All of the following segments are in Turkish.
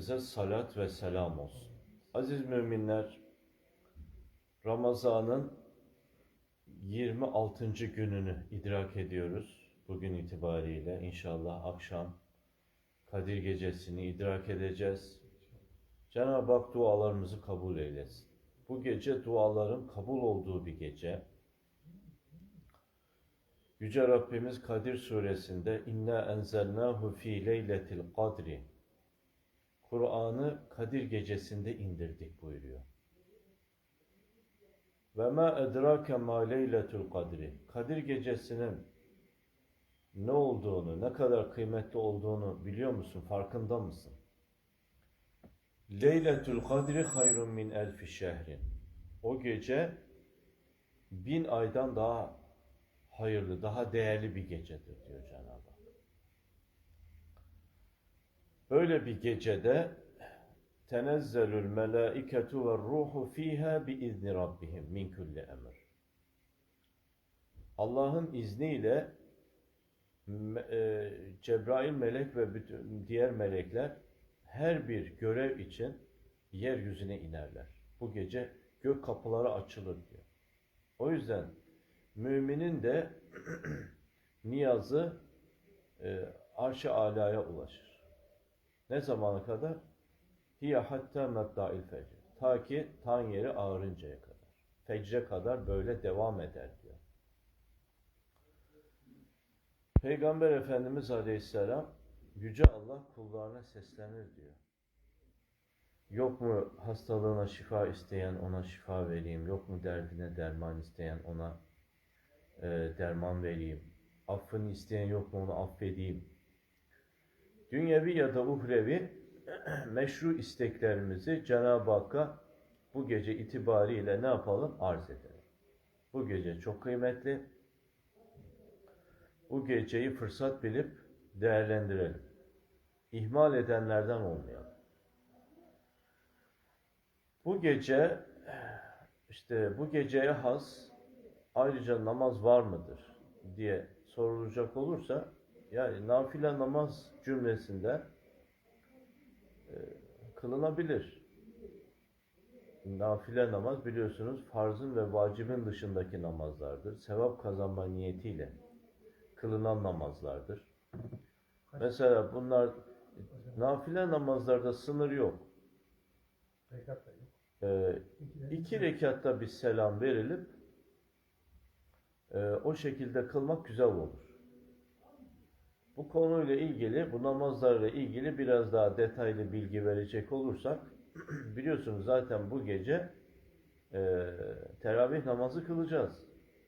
Efendimiz'e salat ve selam olsun. Aziz müminler, Ramazan'ın 26. gününü idrak ediyoruz. Bugün itibariyle inşallah akşam Kadir Gecesi'ni idrak edeceğiz. Cenab-ı Hak dualarımızı kabul eylesin. Bu gece duaların kabul olduğu bir gece. Yüce Rabbimiz Kadir suresinde inna enzelnahu fi leyletil kadri Kur'an'ı Kadir gecesinde indirdik buyuruyor. Ve ma edrake ma leyletul kadri Kadir gecesinin ne olduğunu, ne kadar kıymetli olduğunu biliyor musun? Farkında mısın? Leyletul kadri hayrun min elfi şehrin. O gece bin aydan daha hayırlı, daha değerli bir gecedir diyor Cenab-ı Hak. Böyle bir gecede tenezzelül melâiketu ve ruhu fiha bi izni rabbihim min kulli emr. Allah'ın izniyle e, Cebrail melek ve bütün diğer melekler her bir görev için yeryüzüne inerler. Bu gece gök kapıları açılır diyor. O yüzden müminin de niyazı e, arş-ı alaya ulaşır. Ne zamana kadar? Hiye hatta medda'il fecr. Ta ki tan yeri ağarıncaya kadar. Fecre kadar böyle devam eder diyor. Peygamber Efendimiz Aleyhisselam Yüce Allah kullarına seslenir diyor. Yok mu hastalığına şifa isteyen ona şifa vereyim, yok mu derdine derman isteyen ona e, derman vereyim, affını isteyen yok mu onu affedeyim. Dünyevi ya da uhrevi meşru isteklerimizi Cenab-ı Hakk'a bu gece itibariyle ne yapalım? Arz edelim. Bu gece çok kıymetli. Bu geceyi fırsat bilip değerlendirelim. İhmal edenlerden olmayalım. Bu gece işte bu geceye has ayrıca namaz var mıdır diye sorulacak olursa yani nafile namaz cümlesinde e, kılınabilir. Nafile namaz biliyorsunuz farzın ve vacibin dışındaki namazlardır. Sevap kazanma niyetiyle kılınan namazlardır. Mesela bunlar nafile namazlarda sınır yok. Ee, iki rekatta bir selam verilip e, o şekilde kılmak güzel olur. Bu konuyla ilgili, bu namazlarla ilgili biraz daha detaylı bilgi verecek olursak, biliyorsunuz zaten bu gece e, teravih namazı kılacağız.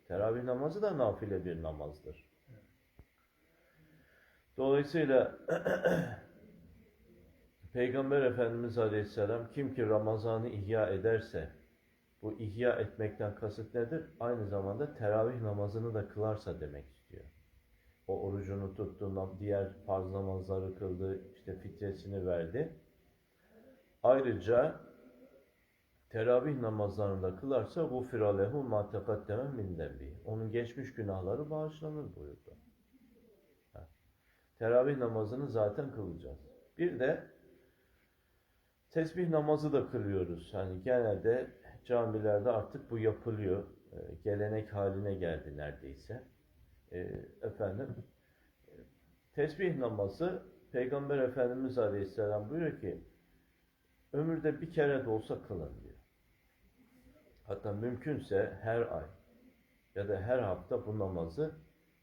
Teravih namazı da nafile bir namazdır. Dolayısıyla Peygamber Efendimiz Aleyhisselam kim ki Ramazan'ı ihya ederse bu ihya etmekten kasıt nedir? Aynı zamanda teravih namazını da kılarsa demek istiyor o orucunu tuttuğundan diğer farz namazları kıldı, işte fitresini verdi. Ayrıca teravih namazlarında kılarsa bu firalehu ma tekaddeme min dembi. Onun geçmiş günahları bağışlanır buyurdu. Ha. Teravih namazını zaten kılacağız. Bir de tesbih namazı da kılıyoruz. Yani genelde camilerde artık bu yapılıyor. Ee, gelenek haline geldi neredeyse. Ee, Efendim, e, tesbih namazı Peygamber Efendimiz Aleyhisselam buyuruyor ki ömürde bir kere de olsa kılın diyor. Hatta mümkünse her ay ya da her hafta bu namazı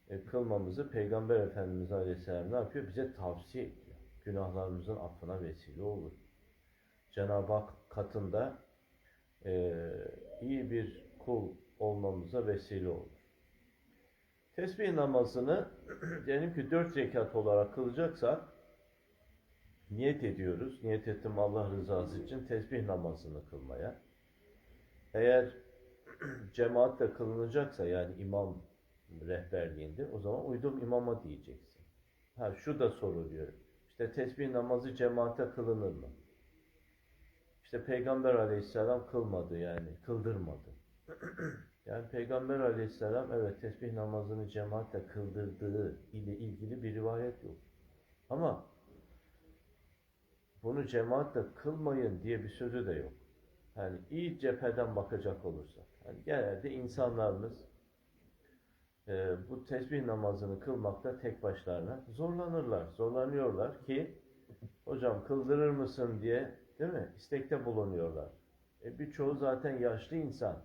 e, kılmamızı Peygamber Efendimiz Aleyhisselam ne yapıyor? Bize tavsiye ediyor. Günahlarımızın affına vesile olur. Cenab-ı Hak katında e, iyi bir kul olmamıza vesile olur. Tesbih namazını diyelim ki dört rekat olarak kılacaksak niyet ediyoruz. Niyet ettim Allah rızası için tesbih namazını kılmaya. Eğer cemaatle kılınacaksa yani imam rehberliğinde o zaman uydum imama diyeceksin. Ha şu da soruluyor. İşte tesbih namazı cemaate kılınır mı? İşte Peygamber aleyhisselam kılmadı yani kıldırmadı. Yani Peygamber aleyhisselam evet tesbih namazını cemaatle kıldırdığı ile ilgili bir rivayet yok. Ama bunu cemaatle kılmayın diye bir sözü de yok. Yani iyi cepheden bakacak olursak. Yani genelde insanlarımız e, bu tesbih namazını kılmakta tek başlarına zorlanırlar, zorlanıyorlar ki hocam kıldırır mısın diye değil mi? İstekte bulunuyorlar. E, birçoğu zaten yaşlı insan.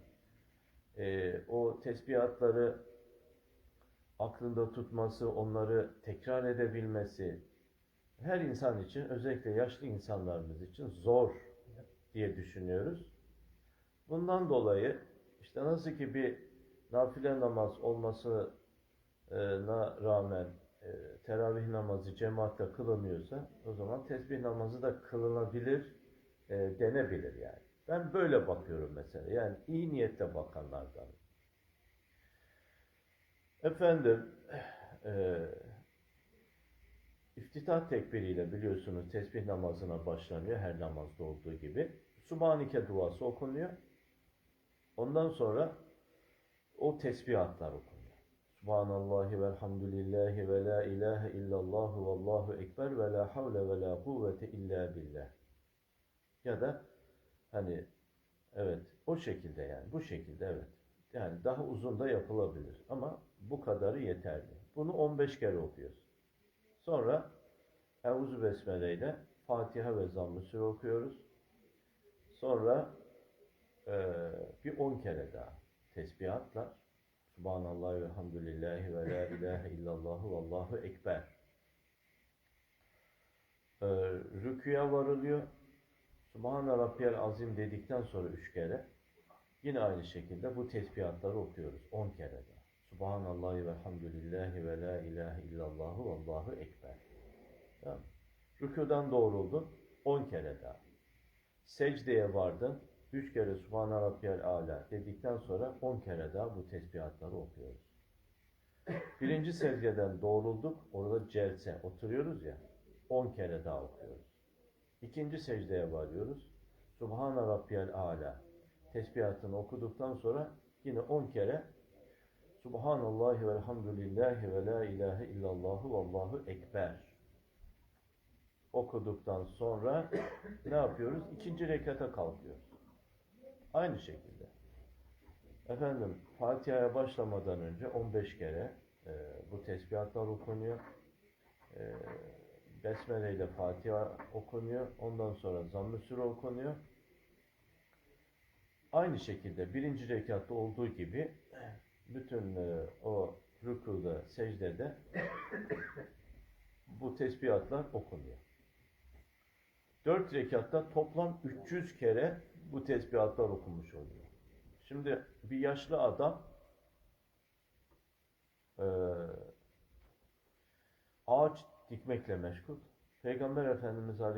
E, o tesbihatları aklında tutması, onları tekrar edebilmesi her insan için, özellikle yaşlı insanlarımız için zor diye düşünüyoruz. Bundan dolayı işte nasıl ki bir nafile namaz olmasına rağmen e, teravih namazı cemaatle kılınıyorsa o zaman tesbih namazı da kılınabilir e, denebilir yani. Ben böyle bakıyorum mesela. Yani iyi niyetle bakanlardan. Efendim e, iftitah tekbiriyle biliyorsunuz tesbih namazına başlanıyor her namazda olduğu gibi. Subhanike duası okunuyor. Ondan sonra o tesbihatlar okunuyor. Subhanallahi velhamdülillahi ve la ilahe illallahu vallahu ekber ve la havle ve la kuvvete illa billah. Ya da hani evet o şekilde yani bu şekilde evet. Yani daha uzun da yapılabilir ama bu kadarı yeterli. Bunu 15 kere okuyoruz. Sonra Euzu Besmele ile Fatiha ve Zamm-ı Sure okuyoruz. Sonra eee, bir 10 kere daha tesbihatla Subhanallah ve hamdülillahi ve la ilahe illallahu vallahu ekber. Eee rüküye varılıyor. Subhane Rabbiyel Azim dedikten sonra üç kere yine aynı şekilde bu tesbihatları okuyoruz. 10 kere daha. Subhanallah ve hamdülillahi ve la ilahe illallahu vallahu ekber. Tamam. Rükudan doğruldun 10 kere daha. Secdeye vardın. 3 kere Subhane Rabbiyel Ala dedikten sonra 10 kere daha bu tesbihatları okuyoruz. Birinci secdeden doğrulduk. Orada celse oturuyoruz ya. 10 kere daha okuyoruz. İkinci secdeye varıyoruz. Subhane Rabbiyel Ala tesbihatını okuduktan sonra yine 10 kere Subhanallahi velhamdülillahi ve la ilahe illallahu vallahu ekber okuduktan sonra ne yapıyoruz? İkinci rekata kalkıyoruz. Aynı şekilde. Efendim Fatiha'ya başlamadan önce 15 kere e, bu tesbihatlar okunuyor. E, Besmele ile Fatiha okunuyor. Ondan sonra Zamm-ı Sure okunuyor. Aynı şekilde birinci rekatta olduğu gibi bütün e, o rükuda, secdede bu tesbihatlar okunuyor. Dört rekatta toplam 300 kere bu tesbihatlar okunmuş oluyor. Şimdi bir yaşlı adam e, ağaç dikmekle meşgul. Peygamber Efendimiz Aleyhisselam